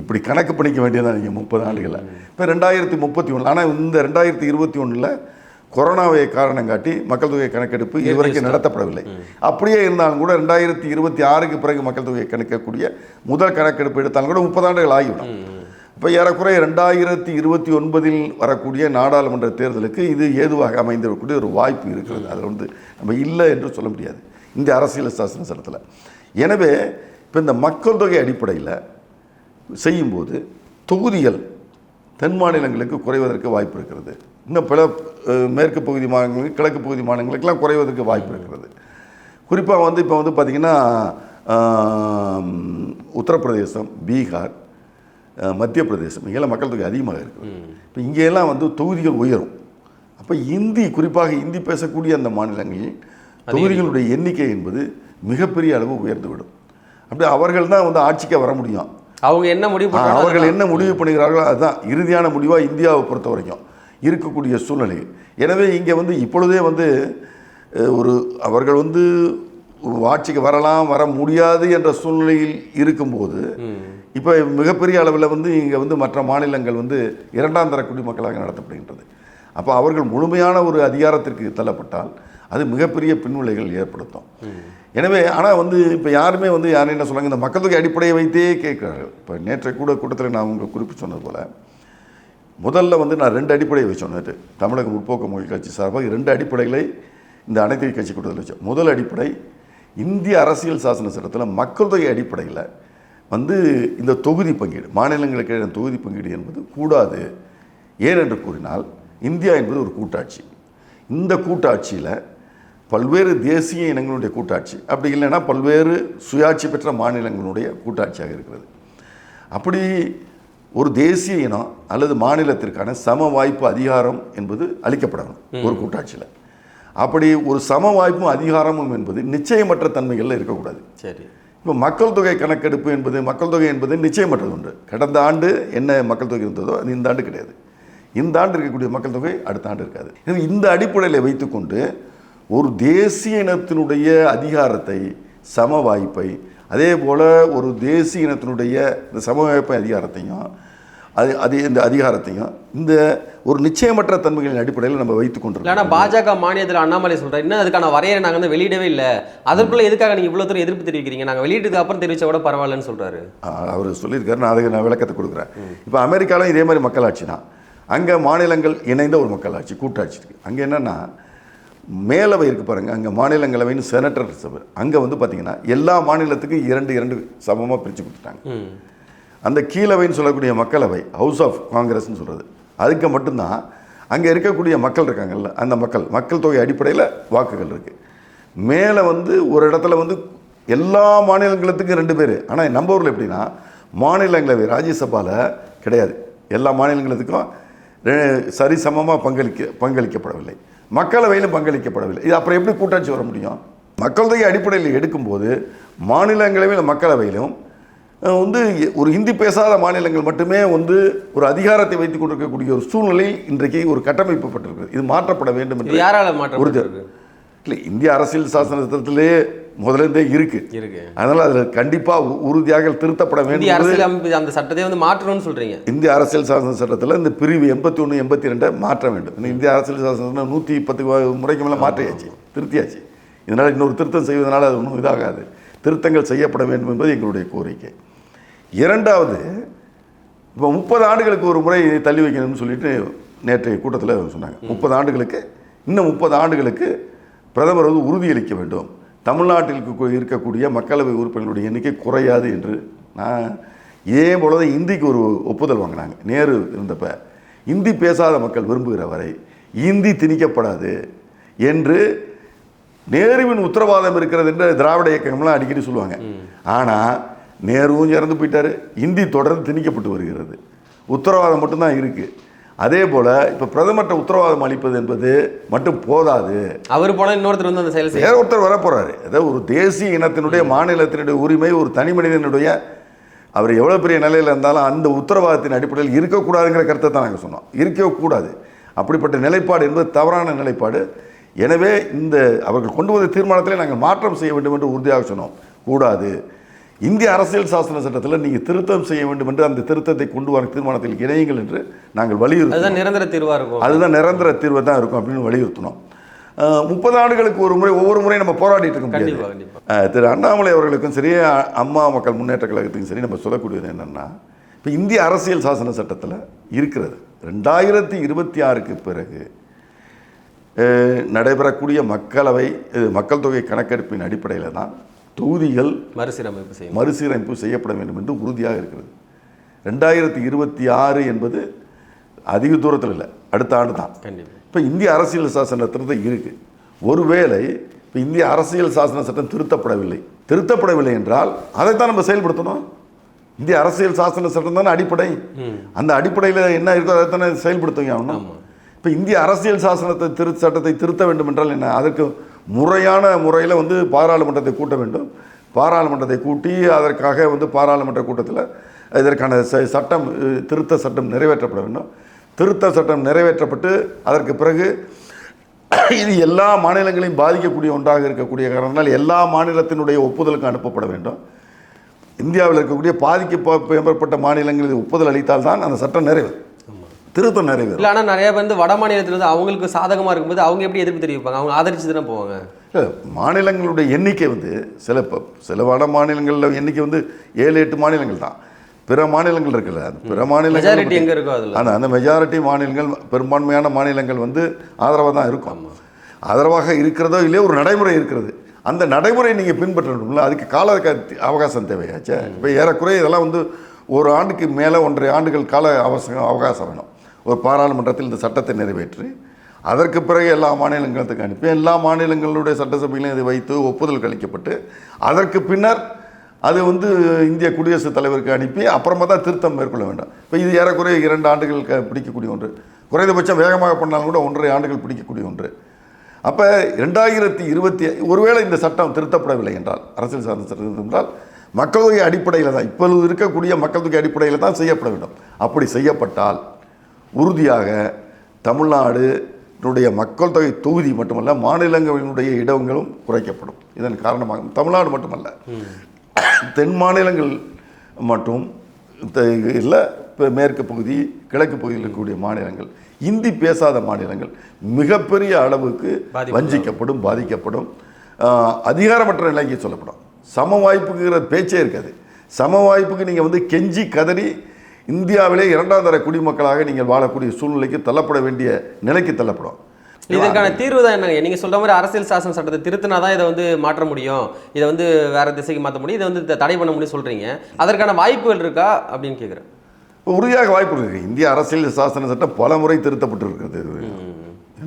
Speaker 2: இப்படி கணக்கு பண்ணிக்க வேண்டியதான் நீங்கள் முப்பது ஆண்டுகளில் இப்போ ரெண்டாயிரத்தி முப்பத்தி ஒன்று ஆனால் இந்த ரெண்டாயிரத்தி இருபத்தி ஒன்றில் கொரோனாவை காரணம் காட்டி மக்கள் தொகை கணக்கெடுப்பு இதுவரைக்கும் நடத்தப்படவில்லை. அப்படியே இருந்தாலும் கூட ரெண்டாயிரத்தி இருபத்தி ஆறுக்கு பிறகு மக்கள் தொகை கணக்கக்கூடிய முதல் கணக்கெடுப்பு எடுத்தாலும் கூட முப்பது ஆண்டுகள் ஆகிவிடும் இப்போ ஏறக்குறைய ரெண்டாயிரத்தி இருபத்தி ஒன்பதில் வரக்கூடிய நாடாளுமன்ற தேர்தலுக்கு இது ஏதுவாக அமைந்திருக்கக்கூடிய ஒரு வாய்ப்பு இருக்கிறது. அதில் வந்து நம்ம இல்லை என்று சொல்ல முடியாது. இந்த அரசியல் சாசன சட்டத்தில். எனவே இப்போ இந்த மக்கள் தொகை அடிப்படையில் செய்யும்போது தொகுதிகள் தென் மாநிலங்களுக்கு குறைவதற்கு வாய்ப்பு இருக்கிறது. இன்னும் பல மேற்கு பகுதி மாநிலங்களுக்கு கிழக்கு பகுதி மாநிலங்களுக்கெல்லாம் குறைவதற்கு வாய்ப்பு இருக்கிறது. குறிப்பாக வந்து இப்போ வந்து பார்த்திங்கன்னா உத்தரப்பிரதேசம் பீகார் மத்திய பிரதேசம் இங்கெல்லாம் மக்கள் தொகை அதிகமாக இருக்குது. இப்போ இங்கெல்லாம் வந்து தொகுதிகள் உயரும். அப்போ இந்தி குறிப்பாக இந்தி பேசக்கூடிய அந்த மாநிலங்களில் தொகுதிகளுடைய எண்ணிக்கை என்பது மிகப்பெரிய அளவு உயர்ந்துவிடும். அப்படி அவர்கள் தான் வந்து ஆட்சிக்கு வர முடியும்.
Speaker 1: அவங்க என்ன முடிவு
Speaker 2: அவர்கள். என்ன முடிவு பண்ணுகிறார்களோ அதுதான். இறுதியான முடிவாக இந்தியாவை பொறுத்த வரைக்கும் இருக்கக்கூடிய சூழ்நிலை எனவே இங்கே வந்து இப்பொழுதே வந்து ஒரு அவர்கள் வந்து ஆட்சிக்கு வரலாம் வர முடியாது என்ற சூழ்நிலையில் இருக்கும்போது இப்போ மிகப்பெரிய அளவில் வந்து இங்கே வந்து மற்ற மாநிலங்கள் வந்து இரண்டாம் தர குடிமக்களாக நடத்தப்படுகின்றது. அப்போ அவர்கள் முழுமையான ஒரு அதிகாரத்திற்கு தள்ளப்பட்டால் அது மிகப்பெரிய பின்விளைகள் ஏற்படுத்தும். எனவே ஆனால் வந்து இப்போ யாருமே வந்து யாரும் என்ன சொல்கிறாங்க இந்த மக்கள் தொகை அடிப்படையை வைத்தே கேட்குறார்கள். இப்போ நேற்றை கூட கூட்டத்தில் நான் உங்களுக்கு குறிப்பிட்டு சொன்னது போல் முதல்ல வந்து நான் ரெண்டு அடிப்படையை வச்சோம் தமிழக முற்போக்கு மொழி கட்சி சார்பாக ரெண்டு அடிப்படைகளை இந்த அனைத்து கட்சி கூட்டத்தில் வச்சோம் முதல் அடிப்படை இந்திய அரசியல் சாசன சட்டத்தில் மக்கள் தொகை அடிப்படையில் வந்து இந்த தொகுதி பங்கீடு மாநிலங்களுக்கு தொகுதி பங்கீடு என்பது கூடாது. ஏன் என்று கூறினால் இந்தியா என்பது ஒரு கூட்டாட்சி. இந்த கூட்டாட்சியில் பல்வேறு தேசிய இனங்களுடைய கூட்டாட்சி அப்படி இல்லைன்னா பல்வேறு சுயாட்சி பெற்ற மாநிலங்களுடைய கூட்டாட்சியாக இருக்கிறது. அப்படி ஒரு தேசிய இனம் அல்லது மாநிலத்திற்கான சம வாய்ப்பு அதிகாரம் என்பது அளிக்கப்படணும் ஒரு கூட்டாட்சியில். அப்படி ஒரு சம வாய்ப்பும் அதிகாரமும் என்பது நிச்சயமற்ற தன்மைகளில் இருக்கக்கூடாது.
Speaker 1: சரி.
Speaker 2: இப்போ மக்கள் தொகை கணக்கெடுப்பு என்பது மக்கள் தொகை என்பது நிச்சயமற்றது உண்டு. கடந்த ஆண்டு என்ன மக்கள் தொகை இருந்ததோ அது இந்த ஆண்டு கிடையாது. இந்த ஆண்டு இருக்கக்கூடிய மக்கள் தொகை அடுத்த ஆண்டு இருக்காது. எனவே இந்த அடிப்படையில் வைத்துக்கொண்டு ஒரு தேசிய இனத்தினுடைய அதிகாரத்தை சம வாய்ப்பை அதே போல் ஒரு தேசிய இனத்தினுடைய இந்த சம வாய்ப்பை அதிகாரத்தையும் அது அது இந்த அதிகாரத்தையும் இந்த ஒரு நிச்சயமற்ற தன்மைகளின் அடிப்படையில் நம்ம வைத்துக் கொண்டிருக்கோம்.
Speaker 1: பாஜக மானியத்தில் அண்ணாமலை சொல்றாரு. இன்னும் அதுக்கான வரையறை நாங்க வந்து வெளியிடவே இல்ல. அதற்குள்ள எதுக்காக நீங்க இவ்வளவு தூரம் எதிர்ப்பு தெரிவிக்கிறீங்க? நாங்க வெளியிட்டதுக்கு அப்புறம் தெரிவிச்சா கூட பரவாயில்லன்னு சொல்றாரு.
Speaker 2: அவர் சொல்லியிருக்காரு. நான் அதுக்கு நான் விளக்கத்தை கொடுக்குறேன். இப்போ அமெரிக்காலும் இதே மாதிரி மக்களாட்சி தான். அங்கே மாநிலங்கள் இணைந்த ஒரு மக்களாட்சி கூட்டாட்சி இருக்குது அங்கே என்னென்னா மேலவை இருக்கு பாருங்கள் அங்கே மாநிலங்களவைன்னு செனட்டர் சபை. அங்கே வந்து பார்த்தீங்கன்னா எல்லா மாநிலத்துக்கும் இரண்டு இரண்டு சமமாக பிரித்து கொடுத்துட்டாங்க. அந்த கீழவைன்னு சொல்லக்கூடிய மக்களவை ஹவுஸ் ஆஃப் காங்கிரஸ்னு சொல்கிறது அதுக்கு மட்டும்தான் அங்கே இருக்கக்கூடிய மக்கள் இருக்காங்கல்ல அந்த மக்கள் மக்கள் தொகை அடிப்படையில் வாக்குகள் இருக்குது மேலே வந்து ஒரு இடத்துல வந்து எல்லா மாநிலங்களுக்கும் ரெண்டு பேர். ஆனால் நம்ம ஊரில் எப்படின்னா மாநிலங்களவை ராஜ்யசபாவில் கிடையாது. எல்லா மாநிலங்களுக்கும் சரி சரிசமமாக பங்களிக்க பங்களிக்கப்படவில்லை. மக்களவையிலும் பங்களிக்கப்படவில்லை. இது அப்புறம் எப்படி கூட்டாட்சி வர முடியும்? மக்கள் தொகை அடிப்படையில் எடுக்கும்போது மாநிலங்களவையில் மக்களவையிலும் வந்து ஒரு ஹிந்தி பேசாத மாநிலங்கள் மட்டுமே வந்து ஒரு அதிகாரத்தை வைத்துக் கொண்டிருக்கக்கூடிய ஒரு சூழ்நிலை இன்றைக்கு ஒரு கட்டமைக்கப்பட்டிருக்கு இது மாற்றப்பட வேண்டும் என்று
Speaker 1: யாரால
Speaker 2: உறுதி
Speaker 1: மாற்றப்பட்டிருக்கு
Speaker 2: இல்லை இந்திய அரசியல் சாசனத்திலே முதலிருந்தே இருக்கு.
Speaker 1: இருக்கு.
Speaker 2: அதனால அதில் கண்டிப்பாக உறுதியாக திருத்தப்பட வேண்டும்
Speaker 1: அரசியல் அந்த சட்டத்தை வந்து மாற்றணும்னு சொல்றீங்க.
Speaker 2: இந்திய அரசியல் சாசன சட்டத்தில் இந்த பிரிவு எண்பத்தி ஒன்று எண்பத்தி ரெண்டை மாற்ற வேண்டும். இந்த இந்திய அரசியல் சாசனத்தில் நூற்றி பத்து முறைக்கு மேலே மாற்றியாச்சு திருத்தியாச்சு. இதனால் இன்னொரு திருத்தம் செய்வதனால அது ஒன்றும் இதாகாது. திருத்தங்கள் செய்யப்பட வேண்டும் என்பது எங்களுடைய கோரிக்கை. இரண்டாவது இப்போ முப்பது ஆண்டுகளுக்கு ஒரு முறை தள்ளி வைக்கணும்னு சொல்லிட்டு நேற்றைய கூட்டத்தில் சொன்னாங்க. முப்பது ஆண்டுகளுக்கு இன்னும் முப்பது ஆண்டுகளுக்கு பிரதமர் வந்து உறுதியளிக்க வேண்டும். தமிழ்நாட்டில் இருக்கக்கூடிய மக்களவை உறுப்பினர்களுடைய எண்ணிக்கை குறையாது என்று நான் ஏன் பொழுது இந்திக்கு ஒரு ஒப்புதல் வாங்கினாங்க. நேரு இருந்தப்ப இந்தி பேசாத மக்கள் விரும்புகிற வரை இந்தி திணிக்கப்படாது என்று நேருவின் உத்தரவாதம் இருக்கிறது என்று திராவிட இயக்கங்கள்லாம் அடிக்கடி சொல்லுவாங்க. ஆனால் நேருவும் இறந்து போயிட்டாரு. இந்தி தொடர்ந்து திணிக்கப்பட்டு வருகிறது. உத்தரவாதம் மட்டும்தான் இருக்குது அதே போல் இப்போ பிரதமர்கிட்ட உத்தரவாதம் அளிப்பது என்பது மட்டும் போதாது.
Speaker 1: அவர் போனா இன்னொருத்தர் வந்து அந்த செயல்
Speaker 2: வேற ஒருத்தர் வர போறாரு அதாவது ஒரு தேசிய இனத்தினுடைய மாநிலத்தினுடைய உரிமை ஒரு தனி மனிதனுடைய அவர் எவ்வளோ பெரிய நிலையில் இருந்தாலும் அந்த உத்தரவாதத்தின் அடிப்படையில் இருக்கக்கூடாதுங்கிற கருத்தை தான் நாங்கள் சொன்னோம். இருக்கவே கூடாது. அப்படிப்பட்ட நிலைப்பாடு என்பது தவறான நிலைப்பாடு. எனவே இந்த அவர்கள் கொண்டு வந்த தீர்மானத்திலே நாங்கள் மாற்றம் செய்ய வேண்டும் என்று உறுதியாக சொன்னோம். கூடாது. இந்திய அரசியல் சாசன சட்டத்தில் நீங்கள் திருத்தம் செய்ய வேண்டும் என்று அந்த திருத்தத்தை கொண்டு வர தீர்மானத்தில் இணையுங்கள் என்று நாங்கள் வலியுறுத்தி
Speaker 1: அதுதான் நிரந்தர தீர்வா இருக்கும்.
Speaker 2: அதுதான் நிரந்தர தீர்வு தான் இருக்கும் அப்படின்னு வலியுறுத்தினோம். முப்பது ஆண்டுகளுக்கு ஒரு முறை ஒவ்வொரு முறையும் நம்ம போராடிட்டு இருக்க முடியாது. திரு அண்ணாமலை அவர்களுக்கும் சரி அம்மா மக்கள் முன்னேற்ற கழகத்துக்கும் சரி நம்ம சொல்லக்கூடியது என்னன்னா இப்போ இந்திய அரசியல் சாசன சட்டத்தில் இருக்கிறது. ரெண்டாயிரத்தி இருபத்தி ஆறுக்கு பிறகு நடைபெறக்கூடிய மக்களவை மக்கள் தொகை கணக்கெடுப்பின் அடிப்படையில் தான் தொகுதிகள்
Speaker 1: மறுசீரமைப்பு செய்யும்
Speaker 2: மறுசீரமைப்பு செய்யப்பட வேண்டும் என்று உறுதியாக இருக்கிறது. ரெண்டாயிரத்தி இருபத்தி ஆறு என்பது அதிக தூரத்தில் இல்லை. அடுத்த ஆண்டு தான். இப்போ இந்திய அரசியல் சாசன திருத்தம் இருக்கு. ஒருவேளை இப்போ இந்திய அரசியல் சாசன சட்டம் திருத்தப்படவில்லை. திருத்தப்படவில்லை என்றால் அதைத்தான் நம்ம செயல்படுத்தணும். இந்திய அரசியல் சாசன சட்டம் தானே அடிப்படை. அந்த அடிப்படையில் என்ன இருக்கோ அதை தானே செயல்படுத்துங்க ஆகணும். இப்போ இந்திய அரசியல் சாசனத்தை திரு சட்டத்தை திருத்த வேண்டும் என்றால் என்ன? அதற்கு முறையான முறையில் வந்து பாராளுமன்றத்தை கூட்ட வேண்டும். பாராளுமன்றத்தை கூட்டி அதற்காக வந்து பாராளுமன்ற கூட்டத்தில் இதற்கான ச- சட்டம் திருத்த சட்டம் நிறைவேற்றப்பட வேண்டும். திருத்த சட்டம் நிறைவேற்றப்பட்டு அதற்கு பிறகு இது எல்லா மாநிலங்களையும் பாதிக்கக்கூடிய ஒன்றாக இருக்கக்கூடிய காரணத்தினால் எல்லா மாநிலத்தினுடைய ஒப்புதலுக்கு அனுப்பப்பட வேண்டும். இந்தியாவில் இருக்கக்கூடிய பாதிக்கப்பட்ட மாநிலங்களில் ஒப்புதல் அளித்தால் தான் அந்த சட்டம் நிறைவேறும். திருத்தம் நிறைவேறும்.
Speaker 1: இல்ல ஆனா நிறைய பேர் வந்து வட மாநிலத்துல இருந்து அவங்களுக்கு சாதகமா இருக்கும்போது அவங்க எப்படி எதிர்ப்பு தெரிவிப்பாங்க? அவங்க ஆதரிச்சு தானே போவாங்க?
Speaker 2: இல்ல, மாநிலங்களுடைய எண்ணிக்கை வந்து சில இப்போ சில வட மாநிலங்களில் எண்ணிக்கை வந்து ஏழு எட்டு மாநிலங்கள் தான். பிற மாநிலங்கள் இருக்குல்ல அந்த பிற மாநிலங்கள்
Speaker 1: மெஜாரிட்டி எங்க இருக்கோ அதுல?
Speaker 2: அந்த அந்த மெஜாரிட்டி மாநிலங்கள் பெரும்பான்மையான மாநிலங்கள் வந்து ஆதரவாக தான் இருக்கும். ஆதரவாக இருக்கிறதோ இல்லையோ ஒரு நடைமுறை இருக்கிறது. அந்த நடைமுறை நீங்கள் பின்பற்றணும்ல அதுக்கு கால அவகாசம் தேவையாச்சே? இப்போ ஏறக்குறைய இதெல்லாம் வந்து ஒரு ஆண்டுக்கு மேலே ஒன்றரை ஆண்டுகள் கால அவசரம் அவகாசம் வேணும். ஒரு பாராளுமன்றத்தில் இந்த சட்டத்தை நிறைவேற்றி அதற்கு பிறகு எல்லா மாநிலங்களுக்கு அனுப்பி எல்லா மாநிலங்களுடைய சட்டசபையிலும் இதை வைத்து ஒப்புதல் கழிக்கப்பட்டு அதற்கு பின்னர் அது வந்து இந்திய குடியரசுத் தலைவருக்கு அனுப்பி அப்புறமா தான் திருத்தம் மேற்கொள்ள வேண்டும். இப்போ இது ஏறக்குறைய இரண்டு ஆண்டுகள் க- பிடிக்கக்கூடிய ஒன்று. குறைந்தபட்சம் வேகமாக பண்ணாலும் கூட ஒன்றரை ஆண்டுகள் பிடிக்கக்கூடிய ஒன்று. அப்போ ரெண்டாயிரத்தி இருபத்தி ஒருவேளை இந்த சட்டம் திருத்தப்படவில்லை என்றால் அரசியல் சார்ந்த சட்டம் என்றால் மக்கள் தொகை அடிப்படையில் தான் இப்பொழுது இருக்கக்கூடிய மக்கள் தொகை அடிப்படையில் தான் செய்யப்பட வேண்டும். அப்படி செய்யப்பட்டால் உறுதியாக தமிழ்நாடுடைய மக்கள் தொகை தொகுதி மட்டுமல்ல மாநிலங்களினுடைய இடங்களும் குறைக்கப்படும். இதன் காரணமாக தமிழ்நாடு மட்டுமல்ல. தென் மாநிலங்கள் மற்றும் இல்லை மேற்கு பகுதி கிழக்கு பகுதியில் இருக்கக்கூடிய மாநிலங்கள் இந்தி பேசாத மாநிலங்கள் மிகப்பெரிய அளவுக்கு. வஞ்சிக்கப்படும் பாதிக்கப்படும். அதிகாரமற்ற நிலைக்கு சொல்லப்படும். சம வாய்ப்புங்கிற பேச்சே இருக்காது. சம வாய்ப்புக்கு நீங்கள் வந்து கெஞ்சி கதறி இந்தியாவிலே இரண்டாம் தர குடிமக்களாக நீங்கள் வாழக்கூடிய சூழ்நிலைக்கு தள்ளப்பட வேண்டிய நிலைக்கு தள்ளப்படும்.
Speaker 1: இதற்கான தீர்வு தான் என்னங்க? நீங்க சொல்ற மாதிரி அரசியல் சாசன சட்டத்தை திருத்தினா தான் இதை வந்து மாற்ற முடியும். இதை வந்து வேற திசைக்கு மாற்ற முடியும். இதை வந்து தடை பண்ண முடியும் சொல்றீங்க. அதற்கான வாய்ப்புகள் இருக்கா அப்படின்னு கேக்குறேன்.
Speaker 2: உறுதியாக வாய்ப்பு இருக்கு. இந்திய அரசியல் சாசன சட்டம் பல முறை திருத்தப்பட்டிருக்கிறது.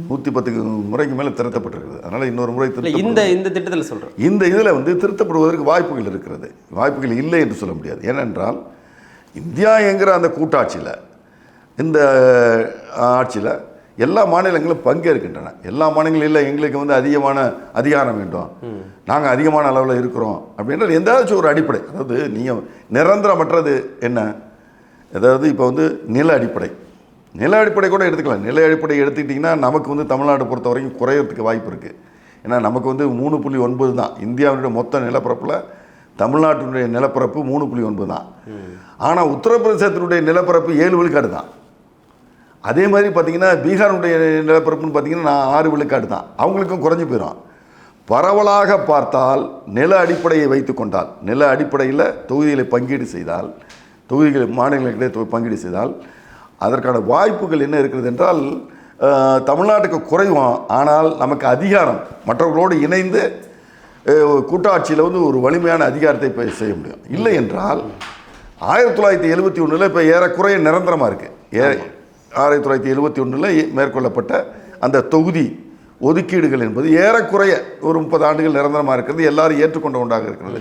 Speaker 2: நூற்றி பத்துக்கு முறைக்கு மேலே திருத்தப்பட்டிருக்கிறது. அதனால் இன்னொரு முறை திருத்த
Speaker 1: இந்த இந்த திட்டத்துல சொல்றேன்.
Speaker 2: இந்த இதில் வந்து திருத்தப்படுவதற்கு வாய்ப்புகள் இருக்கிறது. வாய்ப்புகள் இல்லை என்று சொல்ல முடியாது. ஏனென்றால் இந்தியா என்கிற அந்த கூட்டாட்சியில் இந்த ஆட்சியில் எல்லா மாநிலங்களும் பங்கேற்கின்றன. எல்லா மாநிலங்களும் இல்லை எங்களுக்கு வந்து அதிகமான அதிகாரம் வேண்டும். நாங்கள் அதிகமான அளவில் இருக்கிறோம். அப்படின்ற எந்தாச்சும் ஒரு அடிப்படை. அதாவது நீங்கள் நிரந்தரமற்றது என்ன? அதாவது இப்போ வந்து நில அடிப்படை. நில அடிப்படை கூட எடுத்துக்கலாம். நில அடிப்படை எடுத்துக்கிட்டிங்கன்னா நமக்கு வந்து தமிழ்நாடு பொறுத்த வரைக்கும் குறையறதுக்கு வாய்ப்பு இருக்குது ஏன்னா நமக்கு வந்து மூணு புள்ளி ஒன்பது தான். இந்தியாவினுடைய மொத்த நிலப்பரப்பில் தமிழ்நாட்டினுடைய நிலப்பரப்பு மூணு புள்ளி ஒன்பது தான். ஆனால் உத்தரப்பிரதேசத்தினுடைய நிலப்பரப்பு ஏழு விழுக்காடு தான். அதே மாதிரி பார்த்தீங்கன்னா பீகாருடைய நிலப்பரப்புன்னு பார்த்தீங்கன்னா நான் ஆறு விழுக்காடு தான். அவங்களுக்கும் குறைஞ்சி போயிடும் பரவலாக பார்த்தால் நில அடிப்படையை வைத்து கொண்டால் நில அடிப்படையில் தொகுதிகளை பங்கீடு செய்தால் தொகுதிகளை மாநிலங்களிடையே பங்கீடு செய்தால் அதற்கான வாய்ப்புகள் என்ன இருக்கிறது என்றால் தமிழ்நாட்டுக்கு குறைவோம். ஆனால் நமக்கு அதிகாரம் மற்றவர்களோடு இணைந்து கூட்டாட்சியில் வந்து ஒரு வலிமையான அதிகாரத்தை இப்போ செய்ய முடியும். இல்லை என்றால் ஆயிரத்தி தொள்ளாயிரத்தி எழுபத்தி ஒன்றில் இப்போ ஏறக்குறைய நிரந்தரமாக இருக்குது ஏ ஆயிரத்தி தொள்ளாயிரத்தி எழுபத்தி ஒன்றில் மேற்கொள்ளப்பட்ட அந்த தொகுதி ஒதுக்கீடுகள் என்பது ஏறக்குறைய ஒரு முப்பது ஆண்டுகள் நிரந்தரமாக இருக்கிறது. எல்லாரும் ஏற்றுக்கொண்ட ஒன்றாக இருக்கிறது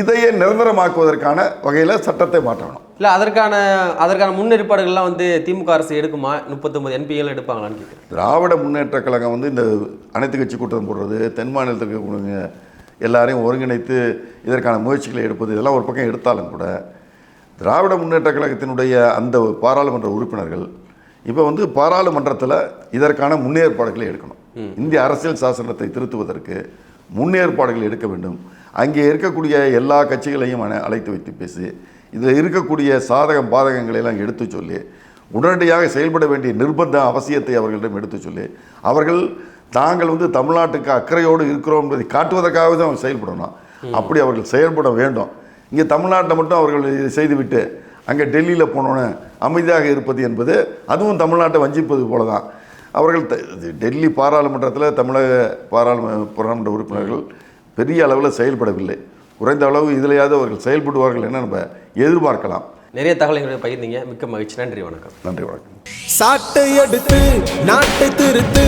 Speaker 2: இதையே நிரந்தரமாக்குவதற்கான வகையில் சட்டத்தை மாற்றணும்.
Speaker 1: இல்லை அதற்கான அதற்கான முன்னேற்பாடுகள்லாம் வந்து திமுக அரசு எடுக்குமா? முப்பத்தொம்பது என்பிகள் எடுப்பாங்களான்னு கேட்குறேன்
Speaker 2: திராவிட முன்னேற்ற கழகம் வந்து இந்த அனைத்து கட்சி கூட்டம் போடுறது தென் மாநிலத்துக்கு இருக்கக்கூடிய எல்லாரையும் ஒருங்கிணைத்து இதற்கான முயற்சிகளை எடுப்பது இதெல்லாம் ஒரு பக்கம் எடுத்தாலும் கூட திராவிட முன்னேற்ற கழகத்தினுடைய அந்த பாராளுமன்ற உறுப்பினர்கள் இப்போ வந்து பாராளுமன்றத்தில் இதற்கான முன்னேற்பாடுகளை எடுக்கணும். இந்திய அரசியல் சாசனத்தை திருத்துவதற்கு முன்னேற்பாடுகள் எடுக்க வேண்டும். அங்கே இருக்கக்கூடிய எல்லா கட்சிகளையும் அணை- அழைத்து வைத்து பேசி. இதில் இருக்கக்கூடிய சாதகம் பாதகங்களை எல்லாம் எடுத்து சொல்லி. உடனடியாக செயல்பட வேண்டிய நிர்பந்த அவசியத்தை அவர்களிடம் எடுத்து சொல்லி. அவர்கள் தாங்கள் வந்து தமிழ்நாட்டுக்கு அக்கறையோடு இருக்கிறோம் என்பதை காட்டுவதற்காக தான் அவங்க செயல்படணும். அப்படி அவர்கள் செயல்பட வேண்டும். இங்கே தமிழ்நாட்டில் மட்டும் அவர்கள் இதை செய்துவிட்டு அங்கே டெல்லியில் போனோன்னு அமைதியாக இருப்பது என்பது அதுவும் தமிழ்நாட்டை வஞ்சிப்பது போல தான் அவர்கள் டெல்லி பாராளுமன்றத்தில் தமிழக பாராளும பாராளுமன்ற உறுப்பினர்கள் பெரிய அளவில் செயல்படவில்லை. குறைந்த அளவு இதிலையாவது அவர்கள் செயல்படுவார்கள் என நம்ம எதிர்பார்க்கலாம்.
Speaker 1: நிறைய தகவல்களை பகிர்ந்தீங்க. மிக்க மகிழ்ச்சி. நன்றி வணக்கம்.
Speaker 2: நன்றி வணக்கம்.
Speaker 4: சாட்டை எடுத்து நாட்டை திருத்து.